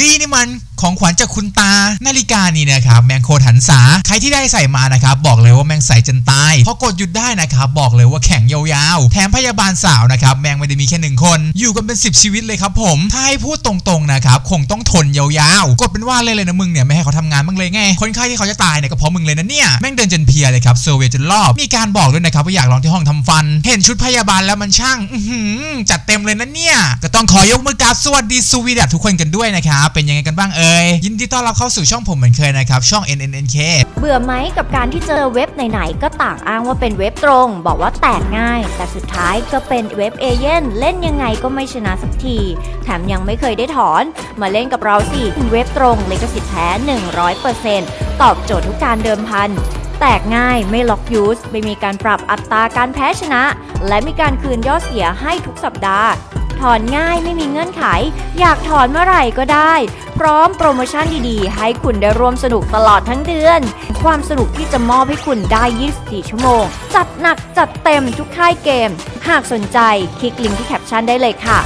ฮ้ยนี่มันของขวัญจากคุณตา นาฬิกานี่นะครับแมงโคตรหันษาใครที่ได้ใส่มานะครับบอกเลยว่าแมงใส่จนตายพอกดหยุดได้นะครับบอกเลยว่าแข็งยาวๆ แถมพยาบาลสาวนะครับแมงไม่ได้มีแค่หนึ่งคน อยู่กันเป็น 10 ชีวิตเลยครับผมถ้าให้พูดตรงๆนะครับคงต้องทนยาวๆ กดเป็นว่าเลยเลยนะมึงเนี่ยไม่ให้เขาทำงานบ้างเลยไงคนไข้ที่เขาจะตายเนี่ยก็เพราะมึงเลยนะเนี่ยแม่งเดินจนเพียเลยครับเซอร์เวยจนรอบมีการบอกด้วยนะครับว่าอยากลองที่ห้องทำฟัน เห็นชุดพยาบาลแล้วมันช่างอื้อหือจัดเต็มเลยนะเนี่ยก็ต้องขอยกมือกราบสวัสดีสวีดับทุกคนกันด้วยนะครับเป็นยังไงกันบ้างเอ่ย ยินดีต้อนรับเข้าสู่ช่องผมเหมือนเคยนะครับ ช่อง NNNK เบื่อไหมกับการที่เจอเว็บไหนๆก็ต่างอ้างว่าเป็นเว็บตรง บอกว่าแตกง่าย แต่สุดท้ายก็เป็นเว็บเอเย่นเล่นยังไงก็ไม่ชนะสักที แถมยังไม่เคยได้ถอน มาเล่นกับเราสิเว็บตรงลิขสิทธิ์แท้ 100%ตอบโจทย์ทุกการเดิมพันแตกง่ายไม่ล็อกยูสไม่มีการปรับอัตราการแพ้ชนะ และมีการคืนยอดเสียให้ทุกสัปดาห์ ถอนง่ายไม่มีเงื่อนไข อยากถอนเมื่อไหร่ก็ได้ พร้อมโปรโมชั่นดีๆ ให้คุณได้ร่วมสนุกตลอดทั้งเดือน ความสนุกที่จะมอบให้คุณได้ 24 ชั่วโมง จัดหนักจัดเต็มทุกค่ายเกม หากสนใจคลิกลิงก์ที่แคปชั่นได้เลยค่ะ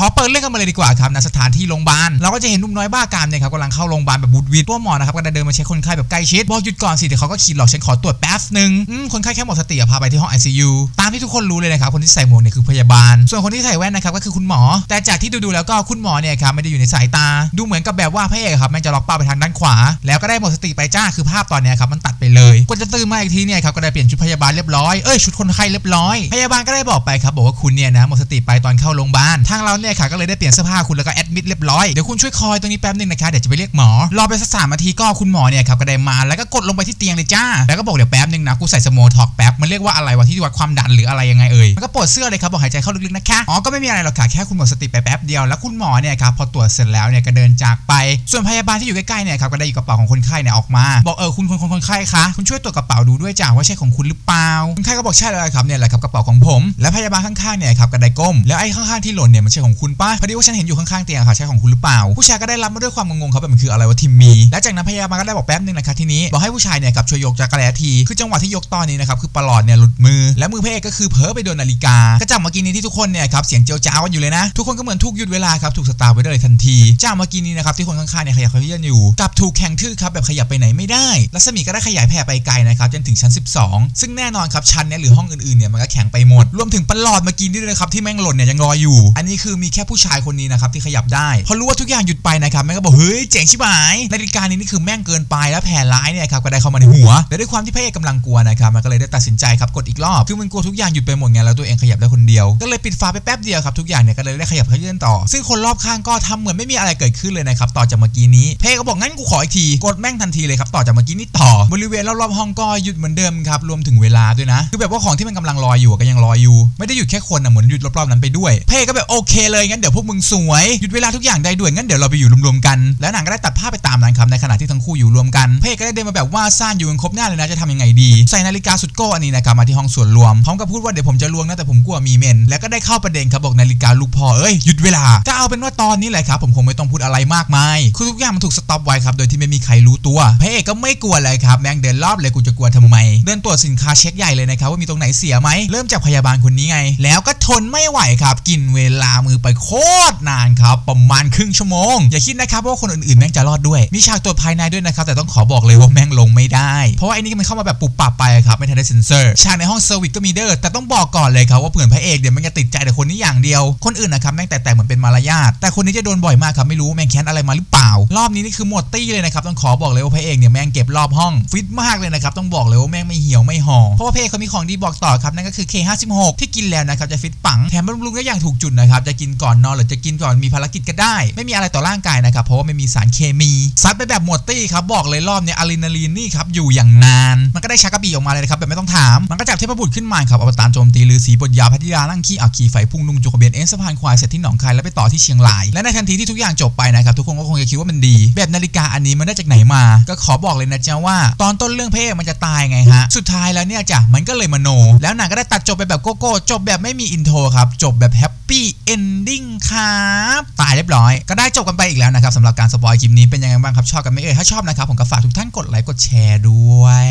ขอเปิดเรื่องกันมาเลยดีกว่าครับณสถานที่โรงพยาบาลเราก็จะเห็นหนุ่มน้อยบ้ากามเนี่ยครับกำลังเข้าโรงพยาบาลแบบบุดวิดตัวหมอนะครับก็ได้เดินมาเช็คคนไข้แบบใกล้ชิดบอกหยุดก่อนสิเดี๋ยวเขาก็ขีดหลอกฉันขอตรวจแป๊บหนึ่งคนไข้แค่หมดสติอะพาไปที่ห้อง ICU ตามที่ทุกคนรู้เลยนะครับคนที่ใส่หมวกเนี่ยคือพยาบาล ส่วนคนที่ใส่แว่นนะครับก็คือคุณหมอ แต่จากที่ดูๆแล้วก็คุณหมอเนี่ยครับไม่ได้อยู่ในสายตา ดูเหมือนกับแบบว่าพระเอกครับแม่งจะล็อกเป้าไปทางด้านขวา แล้วก็ได้หมดสติไปจ้าคือภาพตอนเนี้ยครับมันตัดไปเลยกว่าจะตื่นมาอีกทีเนี่ยครับก็ได้เปลี่ยนชุดพยาบาลเรียบร้อยเอ้ยชุดคนไข้เรียบร้อยพยาบาลก็ได้บอกไปครับบอกว่าคุณเนี่ยนะหมดสติไปตอนเข้าโรงพยาบาลทางเราเนี่ยี่ยค่ะก็เลยได้เปลี่ยนเสื้อผ้าคุณแล้วก็แอดมิดเรียบร้อยเดี๋ยวคุณช่วยคอยตรงนี้แป๊บนึงนะคะเดี๋ยวจะไปเรียกหมอรอไปสักสามนาทีก็คุณหมอเนี่ยครับก็ได้มาแล้วก็กดลงไปที่เตียงเลยจ้า แล้วก็บอกเดี๋ยวแป๊บนึงนะกูใส่สโมท็อกแป๊บมันเรียกว่าอะไรวะที่วัดความดันหรืออะไรยังไงเอ่ยมันก็ปลดเสื้อเลยครับบอกหายใจเข้าลึกๆนะคะอ๋อก็ไม่มีอะไรหรอกค่ะแค่คุณหมดสติไปแป๊บเดียวแล้วคุณหมอเนี่ยครับพอตรวจเสร็จแล้วเนี่ยก็เดินจากไป ส่วนพยาบาลที่อยู่ใกล้ๆเนี่ยครับก็ได้หยิบกระเป๋าของคนไข้เนี่ยออกมา บอกเออคุณคนคนคนไข้คะคุณช่วยตรวจกระเป๋าดูด้วยจ้าว่าใช่ของคุณหรือเปล่าคนไข้ก็บอกใช่เลยครับเนี่ยแหละครับกระเป๋าของผม แล้วพยาบาลข้างๆเนี่ยครับก็ได้ก้มแล้วไอ้ข้างๆที่หล่นเนี่ยมันใช่ของคุณป้าพอดีว่าฉันเห็นอยู่ข้างๆเตียงค่ะใช่ของคุณหรือเปล่า ผู้ชายก็ได้รับมาด้วยความงงๆครับแบบมันคืออะไรวะทิมมีและจากนั้นพยาบาลก็ได้บอกแป๊บนึงนะครับทีนี้บอกให้ผู้ชายเนี่ยครับช่วยยกจักรแลทีคือจังหวะที่ยกตอนนี้นะครับคือประหลอดเนี่ยหลุดมือ และมือพระเอกก็คือเผลอไปโดนนาฬิกาก็จากเมื่อกี้นี้ที่ทุกคนเนี่ยครับเสียงเจียวจ้าวันอยู่เลยนะ ทุกคนก็เหมือนถูกหยุดเวลาครับถูกสตาร์ไว้เลยทันทีจากเมื่อกี้นี้นะครับที่คนข้างๆเนี่ยขยับขยื่นอยู่กับถูกแข็งทื่อครับแบบขยับไปไหนไม่ได้รัศมีก็ได้ขยายแผ่ไปไกลนะครับจนถึงชั้น 12 ซึ่งแน่นอนครับชั้นเนี้หรือห้องอื่นๆเนี่ยมันก็แข็งไปหมด รวมถึงประหลอดเมื่อกี้นี่ด้วยครับที่แม่งหล่นเนี่ยยังลอยอยู่ อันนี้คือมีแค่ผู้ชายคนนี้นะครับที่ขยับได้พอรู้ว่าทุกอย่างหยุดไปนะครับแม่งก็บอกเฮ้ยเจ๋งชิบหายนาฬิกานี้นี่คือแม่งเกินไปแล้วแผนร้ายเนี่ยครับก็ได้เข้ามาในหัวและด้วยความที่พระเอกกำลังกลัวนะครับมันก็เลยได้ตัดสินใจครับกดอีกรอบคือมันกลัวทุกอย่างหยุดไปหมดไงแล้วตัวเองขยับได้คนเดียว ก็เลยปิดฝาไปแป๊บเดียวครับทุกอย่างเนี่ยก็เลยได้ขยับขยื่นต่อ ซึ่งคนรอบข้างก็ทำเหมือนไม่มีอะไรเกิดขึ้นเลยนะครับต่อจากเมื่อกี้นี้พระเอกก็บอกงั้นกูขออีกทีกดแม่งทันทีเลยครับต่อจากเมื่อกี้นี้ต่อบริเวณรอบๆห้องก็หยุดเหมือนเดิมครับรวมถึงเวลาด้วยนะคือแบบว่าของที่มันกำลังลอยอยู่ก็ยังลอยอยู่ ไม่ได้หยุดแค่คนนะเหมือนหยุดรอบๆนั้นไปด้วยเอกก็แบบโอเคเลยงั้นเดี๋ยวพวกมึงสวยหยุดเวลาทุกอย่างได้ด้วยงั้นเดี๋ยวเราไปอยู่รวมๆกัน แล้วหนังก็ได้ตัดภาพไปตามนั้นครับในขณะที่ทั้งคู่อยู่รวมกันพระเอกก็ได้เดินมาแบบว่าซ่านอยู่กันครบหน้าเลยนะจะทำยังไงดี ใส่นาฬิกาสุดโก้อันนี้นะครับมาที่ห้องส่วนรวมพร้อมกับพูดว่าเดี๋ยวผมจะลวงนะแต่ผมกลัวมีเมน แล้วก็ได้เข้าประเด็นครับบอกนาฬิกาลูกพ่อเอ้ยหยุดเวลาก็เอาเป็นว่าตอนนี้แหละครับผมคงไม่ต้องพูดอะไรมากมายคือทุกอย่างมันถูกสต็อปไว้ครับโดยที่ไม่มีใครรู้ตัวพระเอกก็ไม่กลัวเลยครับแม่งเดินรอบเลยกูจะกลัวทำไม เดินตรวจสินค้าเช็คใหญ่เลยนะครับว่ามีตรงไหนเสียไหมเริ่มจากพยาบาลคนนี้ไง แล้วก็ทนไม่ไหวครับ กินเวลามือไปโคตรนานครับ ประมาณครึ่งชั่วโมง อย่าคิดนะครับว่าคนอื่นๆแม่งจะรอดด้วย มีฉากตรวจภายในด้วยนะครับ แต่ต้องขอบอกเลยว่าแม่งลงไม่ได้ เพราะว่าไอ้นี่มันเข้ามาแบบปุบปับไปครับ ไม่ทันได้เซ็นเซอร์ ฉากในห้องเซอร์วิสก็มีเด้อแต่ต้องบอกก่อนเลยครับว่าเผื่อนพระเอกเดี๋ยวมันจะติดใจแต่คนนี้อย่างเดียว คนอื่นนะครับแม่งแต่แต่เหมือนเป็นมารยาทแต่คนนี้จะโดนบ่อยมากครับไม่รู้แม่งแค้นอะไรมาหรือเปล่า รอบนี้นี่คือหมดตี้เลยนะครับต้องขอบอกเลยว่าพระเอกเนี่ยแม่งเก็บรอบห้องฟิตมากเลยนะครับต้องบอกเลยว่าแม่งไม่เหี่ยวไม่ห่อเพราะว่าพระเอกเขามีของดีบอกต่อครับนั่นก็คือ K56 ที่กินแล้วนะครับจะฟิตปังแถมบำรุงได้อย่างถูกจุดนะครับจะกินก่อนนอนหรือจะกินก่อนมีภารกิจก็ได้ ไม่มีอะไรต่อร่างกายนะครับ เพราะว่าไม่มีสารเคมีซัดไปแบบหมดตี้ครับบอกเลยรอบเนี้อะดรีนาลีนนี่ครับอยู่อย่างนาน มันก็ได้ชักกระบี่ออกมาเลยนะครับแบบไม่ต้องถาม มันก็จับเทพบุตรขึ้นมาครับอวตารโจมตีฤาษีบทยาพัทยานั่งขี้อักขี่ไฟพุ่งนุ่งจุกรเบียนเอ็นสะพานควายเสร็จที่หนองคายแล้วไปต่อที่เชียงราย และในทันทีที่ทุกอย่างจบไปนะครับทุกคนก็คงจะคิดว่ามันดี แบบนาฬิกาอันนี้มันได้จากไหนมา ก็ขอบอกเลยนะจ๊ะว่า ตอนต้นเรื่องเพศมันจะตายไงฮะสุดท้ายแล้วเนี่ยจ้ะมันก็เลยมโน แล้วหนังก็ได้ตัดจบไปแบบโกโก้จบแบบไม่มีอินโทรครับจบแบบแฮปปี้เอน ending ครับตายเรียบร้อย ก็ได้จบกันไปอีกแล้วนะครับสำหรับการสปอยคลิปนี้เป็นยังไงบ้างครับชอบกันไหมเอ่ยถ้าชอบนะครับผมก็ฝากทุกท่านกดไลค์กดแชร์ด้วย